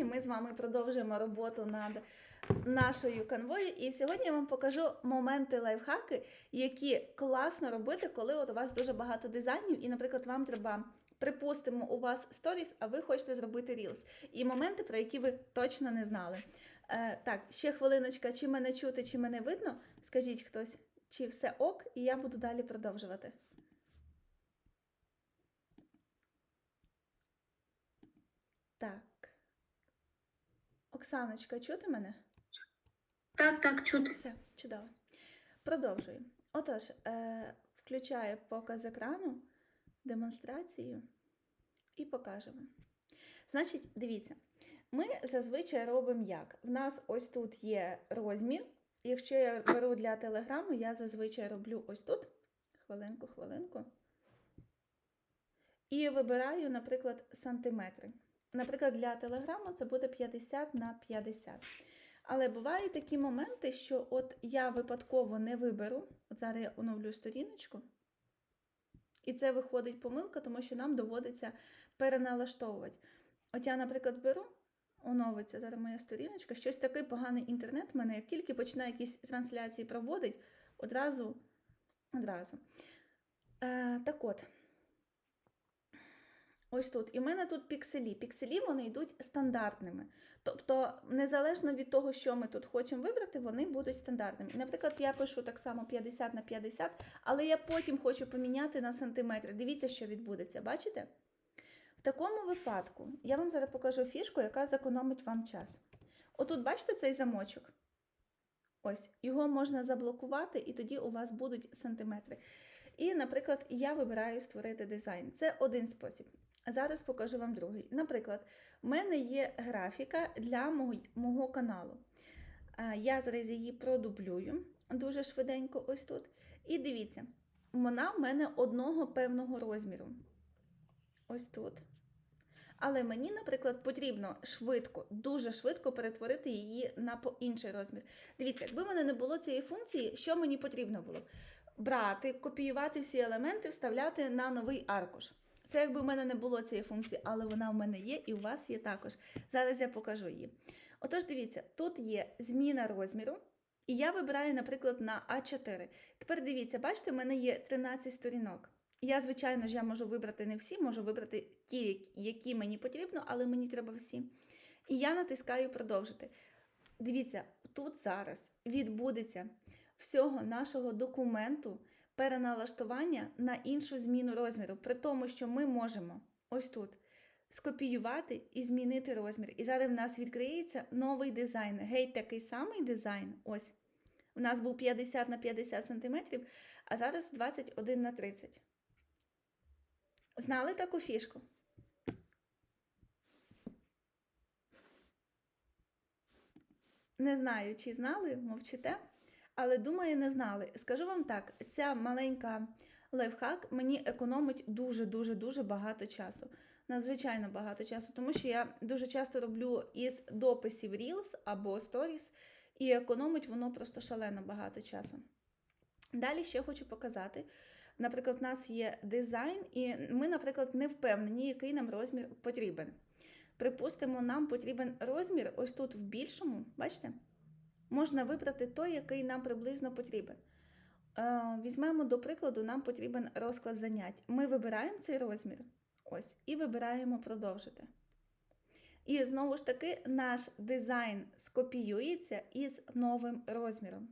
Сьогодні ми з вами продовжуємо роботу над нашою канвою. І сьогодні я вам покажу моменти лайфхаки, які класно робити, коли от у вас дуже багато дизайнів, і, наприклад, вам треба. Припустимо, у вас сторіс, а ви хочете зробити Reels. І моменти, про які ви точно не знали. Е, так, ще хвилиночка, чи мене чути, чи мене видно? Скажіть хтось, чи все ок, і я буду далі продовжувати. Так. Оксаночка, чути мене? Так, так, чути. Все, чудово. Продовжую. Отож, е, включаю показ екрану, демонстрацію і покажемо. Значить, дивіться, ми зазвичай робимо як? В нас ось тут є розмір. Якщо я беру для телеграму, я зазвичай роблю ось тут. Хвилинку, хвилинку. І вибираю, наприклад, сантиметри. Наприклад, для телеграму це буде 50 на 50. Але бувають такі моменти, що от я випадково не виберу. От зараз я оновлю сторіночку. І це виходить помилка, тому що нам доводиться переналаштовувати. От я, наприклад, беру, оновиться зараз моя сторіночка, щось такий поганий інтернет в мене, як тільки почне якісь трансляції проводить, одразу. одразу. Е, так от. Ось тут. І в мене тут пікселі. Пікселі вони йдуть стандартними. Тобто, незалежно від того, що ми тут хочемо вибрати, вони будуть стандартними. І, наприклад, я пишу так само 50 на 50, але я потім хочу поміняти на сантиметри. Дивіться, що відбудеться, бачите? В такому випадку я вам зараз покажу фішку, яка зекономить вам час. Отут, бачите цей замочок? Ось, його можна заблокувати, і тоді у вас будуть сантиметри. І, наприклад, я вибираю створити дизайн. Це один спосіб. Зараз покажу вам другий. Наприклад, в мене є графіка для мого, мого каналу. Е, Я зараз її продублюю дуже швиденько, ось тут. І дивіться, вона в мене одного певного розміру. Ось тут. Але мені, наприклад, потрібно швидко, дуже швидко перетворити її на інший розмір. Дивіться, якби в мене не було цієї функції, що мені потрібно було? Брати, копіювати всі елементи, вставляти на новий аркуш. Це якби в мене не було цієї функції, але вона в мене є і у вас є також. Зараз я покажу її. Отож, дивіться, тут є зміна розміру, і я вибираю, наприклад, на А4. Тепер дивіться, бачите, в мене є 13 сторінок. Я, звичайно ж, я можу вибрати не всі, можу вибрати ті, які мені потрібно, але мені треба всі. І я натискаю продовжити. Дивіться, тут зараз відбудеться всього нашого документу переналаштування на іншу зміну розміру, при тому, що ми можемо ось тут скопіювати і змінити розмір. І зараз в нас відкриється новий дизайн. Геть такий самий дизайн. Ось. У нас був 50 на 50 см, а зараз 21 на 30. Знали таку фішку? Не знаю, чи знали, мовчите, але думаю, не знали. Скажу вам так: ця маленька лайфхак мені економить дуже-дуже дуже багато часу. Надзвичайно багато часу, тому що я дуже часто роблю із дописів Reels або Stories, і економить воно просто шалено багато часу. Далі ще хочу показати. Наприклад, у нас є дизайн, і ми, наприклад, не впевнені, який нам розмір потрібен. Припустимо, нам потрібен розмір ось тут в більшому, бачите? Можна вибрати той, який нам приблизно потрібен. Е, Візьмемо, до прикладу, нам потрібен розклад занять. Ми вибираємо цей розмір ось, і вибираємо продовжити. І знову ж таки, наш дизайн скопіюється із новим розміром.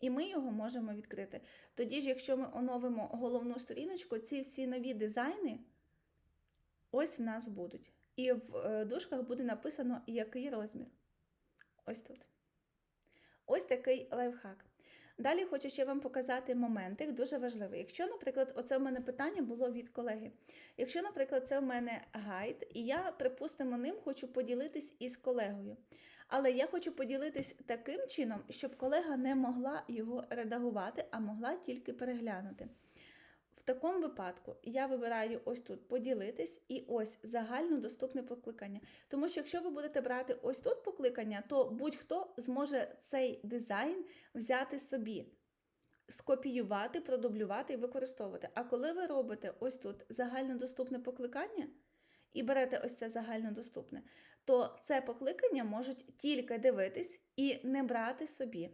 І ми його можемо відкрити. Тоді ж, якщо ми оновимо головну сторіночку, ці всі нові дизайни ось в нас будуть. І в е, дужках буде написано, який розмір. Ось тут. Ось такий лайфхак. Далі хочу ще вам показати моментик, дуже важливий. Якщо, наприклад, оце в мене питання було від колеги. Якщо, наприклад, це в мене гайд, і я, припустимо, ним хочу поділитись із колегою. Але я хочу поділитись таким чином, щоб колега не могла його редагувати, а могла тільки переглянути. Такому випадку я вибираю ось тут поділитись і ось загальнодоступне покликання. Тому що якщо ви будете брати ось тут покликання, то будь-хто зможе цей дизайн взяти собі, скопіювати, продублювати і використовувати. А коли ви робите ось тут загальнодоступне покликання, і берете ось це загальнодоступне, то це покликання можуть тільки дивитись і не брати собі.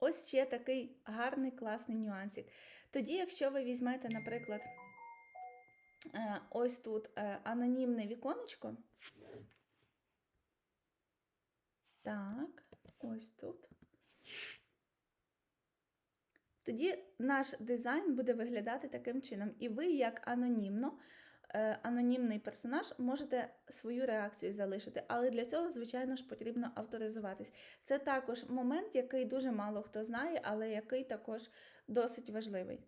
Ось ще такий гарний класний нюансик. Тоді, якщо ви візьмете, наприклад, е, ось тут е, анонімне віконечко. Так, ось тут. Тоді наш дизайн буде виглядати таким чином. І ви, як анонімно, анонімний персонаж, можете свою реакцію залишити. Але для цього, звичайно ж, потрібно авторизуватись. Це також момент, який дуже мало хто знає, але який також досить важливий.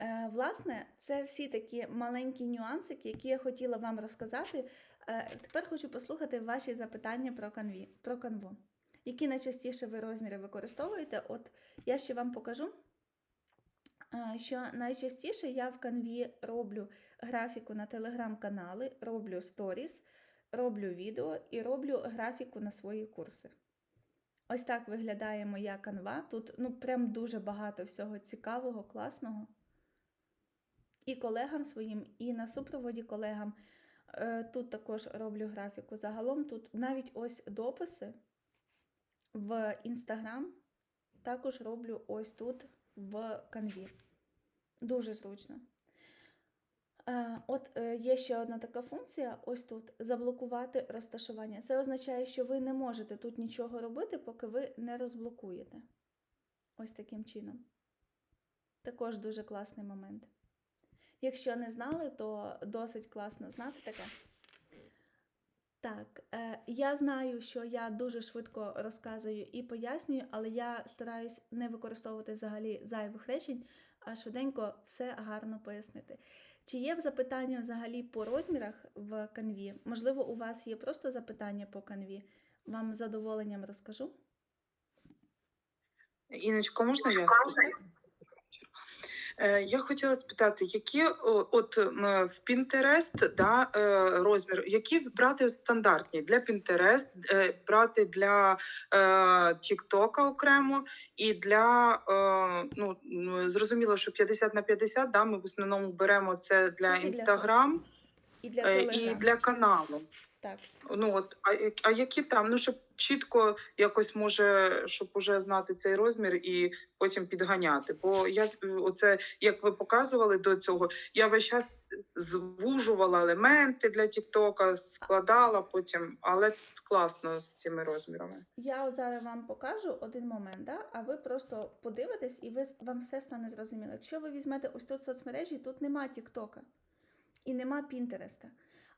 Е, Власне, це всі такі маленькі нюансики, які я хотіла вам розказати. Е, Тепер хочу послухати ваші запитання про канві, про канву. Які найчастіше ви розміри використовуєте? От я ще вам покажу, е, що найчастіше я в канві роблю графіку на телеграм-канали, роблю сторіс, роблю відео і роблю графіку на свої курси. Ось так виглядає моя канва. Тут ну, прям дуже багато всього цікавого, класного. І колегам своїм, і на супроводі колегам. Е, Тут також роблю графіку. Загалом тут навіть ось дописи в Інстаграм також роблю ось тут в канві. Дуже зручно. Е, От е, є ще одна така функція: ось тут заблокувати розташування. Це означає, що ви не можете тут нічого робити, поки ви не розблокуєте. Ось таким чином. Також дуже класний момент. Якщо не знали, то досить класно знати таке. Так, е, я знаю, що я дуже швидко розказую і пояснюю, але я стараюсь не використовувати взагалі зайвих речень, а швиденько все гарно пояснити. Чи є запитання взагалі по розмірах в канві? Можливо, у вас є просто запитання по канві. Вам з задоволенням розкажу. Іночко, можна я? Так? Е, Я хотіла спитати, які от в Pinterest да, е, розмір, які брати стандартні для Pinterest, е, брати для TikTok окремо і для ну зрозуміло, що 50 на 50, да, ми в основному беремо це для Instagram І для і для каналу. Так. Ну от, а, а які там? Ну щоб чітко якось може, щоб уже знати цей розмір і потім підганяти. Бо я е, оце, як ви показували до цього, я весь час звужувала елементи для Тіктока, складала потім, але класно з цими розмірами. Я от зараз вам покажу один момент, да? а ви просто подивитесь і ви, вам все стане зрозуміло. Якщо ви візьмете ось тут соцмережі, тут нема Тіктока і нема Пінтереста.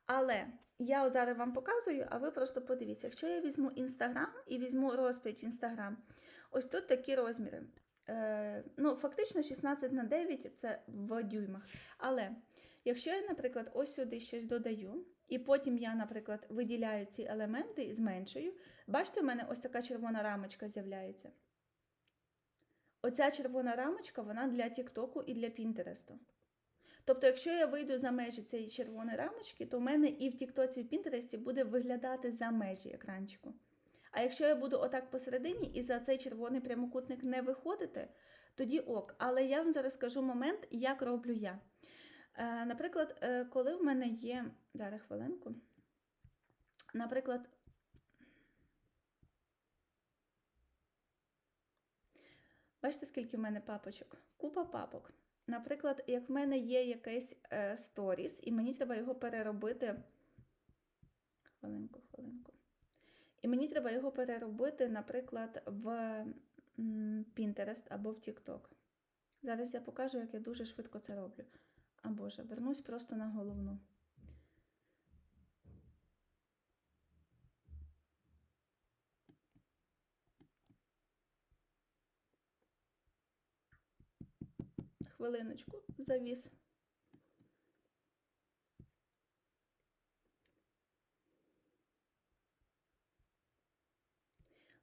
Але я от зараз вам показую, а ви просто подивіться. Якщо я візьму Інстаграм і візьму розповідь в Інстаграм, ось тут такі розміри. Е, ну, фактично 16 на 9 це в дюймах. Але якщо я, наприклад, ось сюди щось додаю, і потім я, наприклад, виділяю ці елементи і зменшую, бачите, у мене ось така червона рамочка з'являється. Оця червона рамочка, вона для Тіктоку і для Пінтересту. Тобто, якщо я вийду за межі цієї червоної рамочки, то в мене і в Тіктоці, і в Пінтересті буде виглядати за межі екранчику. А якщо я буду отак посередині і за цей червоний прямокутник не виходити, тоді ок. Але я вам зараз скажу момент, як роблю я. Е, наприклад, е, коли в мене є. Зараз хвилинку. Наприклад, бачите, скільки в мене папочок? Купа папок. Наприклад, як в мене є якийсь е, сторіс, і мені треба його переробити. Хвилинку, хвилинку. І мені треба його переробити, наприклад, в Pinterest або в TikTok. Зараз я покажу, як я дуже швидко це роблю. А Боже, вернусь просто на головну. Хвилиночку, завіс.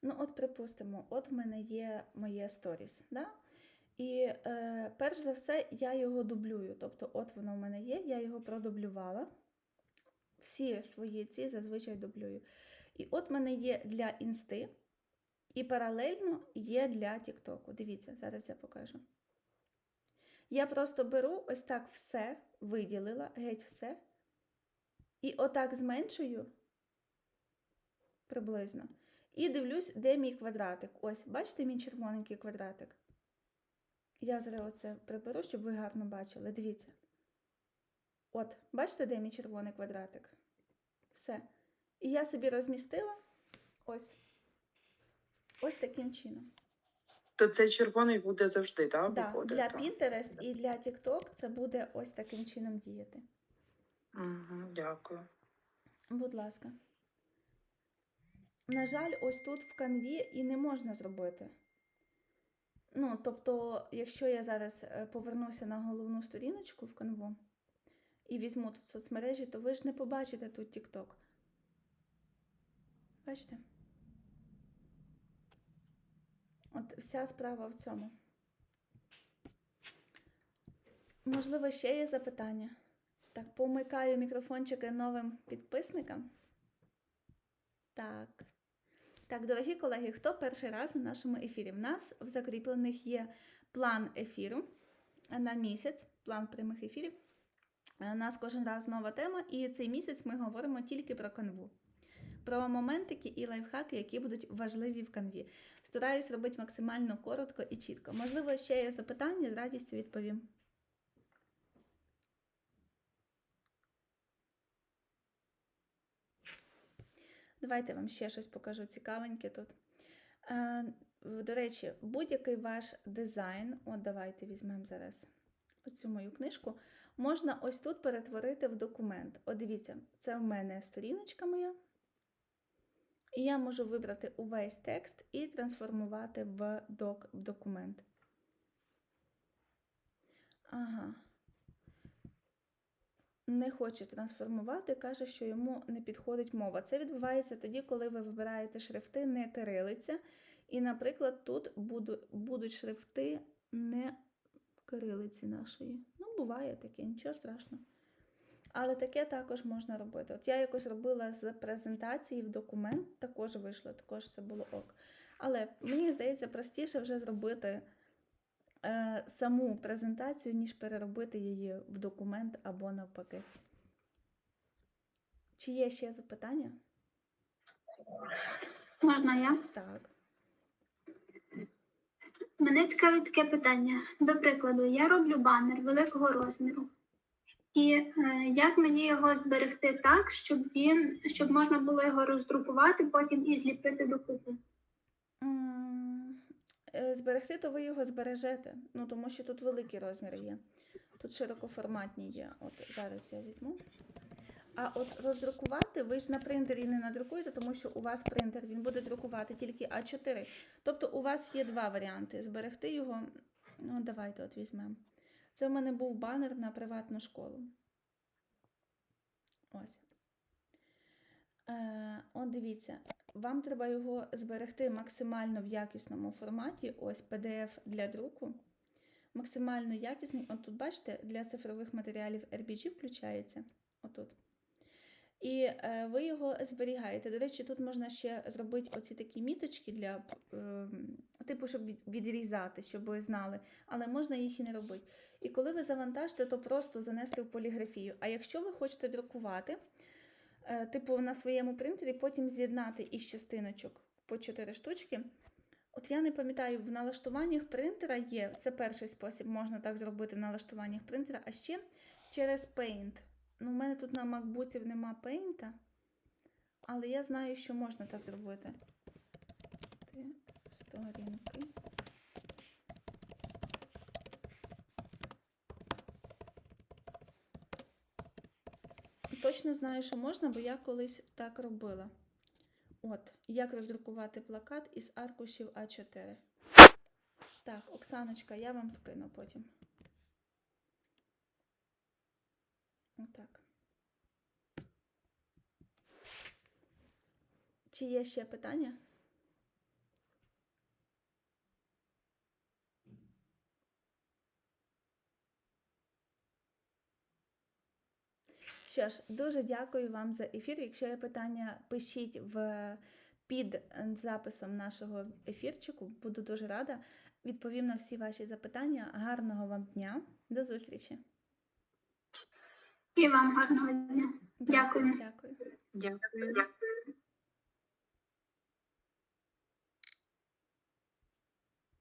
Ну, от, припустимо, от в мене є моє сторіс, да? І е, перш за все я його дублюю. Тобто, от воно в мене є, я його продублювала. Всі свої ці зазвичай дублюю. І от в мене є для інсти, і паралельно є для Тіктоку. Дивіться, зараз я покажу. Я просто беру ось так все, виділила, геть все. І отак зменшую приблизно. І дивлюсь, де мій квадратик. Ось, бачите мій червоненький квадратик? Я зараз оце приберу, щоб ви гарно бачили. Дивіться. От, бачите, де мій червоний квадратик? Все. І я собі розмістила ось. Ось таким чином. То цей червоний буде завжди, да, Да, виходити? для так? Pinterest і для TikTok це буде ось таким чином діяти. Угу, дякую. Будь ласка. На жаль, ось тут в канві і не можна зробити. Ну, тобто, якщо я зараз е, повернуся на головну сторіночку в канву і візьму тут соцмережі, то ви ж не побачите тут TikTok. Бачите? От вся справа в цьому. Можливо, ще є запитання. Так, помикаю мікрофончики новим підписникам. Так. Так, дорогі колеги, хто перший раз на нашому ефірі? В нас в закріплених є план ефіру на місяць, план прямих ефірів. Е, У нас кожен раз нова тема, і цей місяць ми говоримо тільки про канву. Про моментики і лайфхаки, які будуть важливі в канві. Стараюсь робити максимально коротко і чітко. Можливо, ще є запитання, з радістю відповім. Давайте вам ще щось покажу цікавеньке тут. Е, до речі, будь-який ваш дизайн, от давайте візьмемо зараз оцю мою книжку, можна ось тут перетворити в документ. От дивіться, це в мене сторіночка моя. І я можу вибрати увесь текст і трансформувати в, док, в документ. Ага. Не хоче трансформувати, каже, що йому не підходить мова. Це відбувається тоді, коли ви вибираєте шрифти не кирилиця. І, наприклад, тут буду, будуть шрифти не кирилиці нашої. Ну, буває таке, нічого страшного. Але таке також можна робити. От я якось робила з презентації в документ, також вийшло, також все було ок. Але мені здається, простіше вже зробити е, саму презентацію, ніж переробити її в документ або навпаки. Чи є ще запитання? Можна я? Так. Мене цікавить таке питання. До прикладу, я роблю банер великого розміру. І е, як мені його зберегти так, щоб він щоб можна було його роздрукувати, потім і зліпити докупи? Е, Зберегти, то ви його збережете. Ну, тому що тут великі розміри є. Тут широкоформатні є. От зараз я візьму. А от роздрукувати ви ж на принтері не надрукуєте, тому що у вас принтер він буде друкувати тільки А4. Тобто у вас є два варіанти: зберегти його. Ну, давайте от візьмемо. Це в мене був банер на приватну школу. Ось. Е, от дивіться, вам треба його зберегти максимально в якісному форматі. Ось PDF для друку. Максимально якісний. От тут, бачите, для цифрових матеріалів RBG включається. Отут. І е, ви його зберігаєте. До речі, тут можна ще зробити оці такі міточки для е, типу, щоб відрізати, щоб ви знали, але можна їх і не робити. І коли ви завантажите, то просто занести в поліграфію. А якщо ви хочете друкувати, е, типу на своєму принтері, потім з'єднати із частиночок по 4 штучки. От я не пам'ятаю, в налаштуваннях принтера є. Це перший спосіб, можна так зробити в налаштуваннях принтера, а ще через Paint. Ну, в мене тут на MacBook нема Paint, але я знаю, що можна так зробити. Ти сторінки. Точно знаю, що можна, бо я колись так робила. От, як роздрукувати плакат із аркушів А4. Так, Оксаночка, я вам скину потім. Отак. Чи є ще питання? Що ж, дуже дякую вам за ефір. Якщо є питання, пишіть в під записом нашого ефірчику. Буду дуже рада. Відповім на всі ваші запитання. Гарного вам дня. До зустрічі! І вам гарного дня. Дякую. Дякую. Дякую.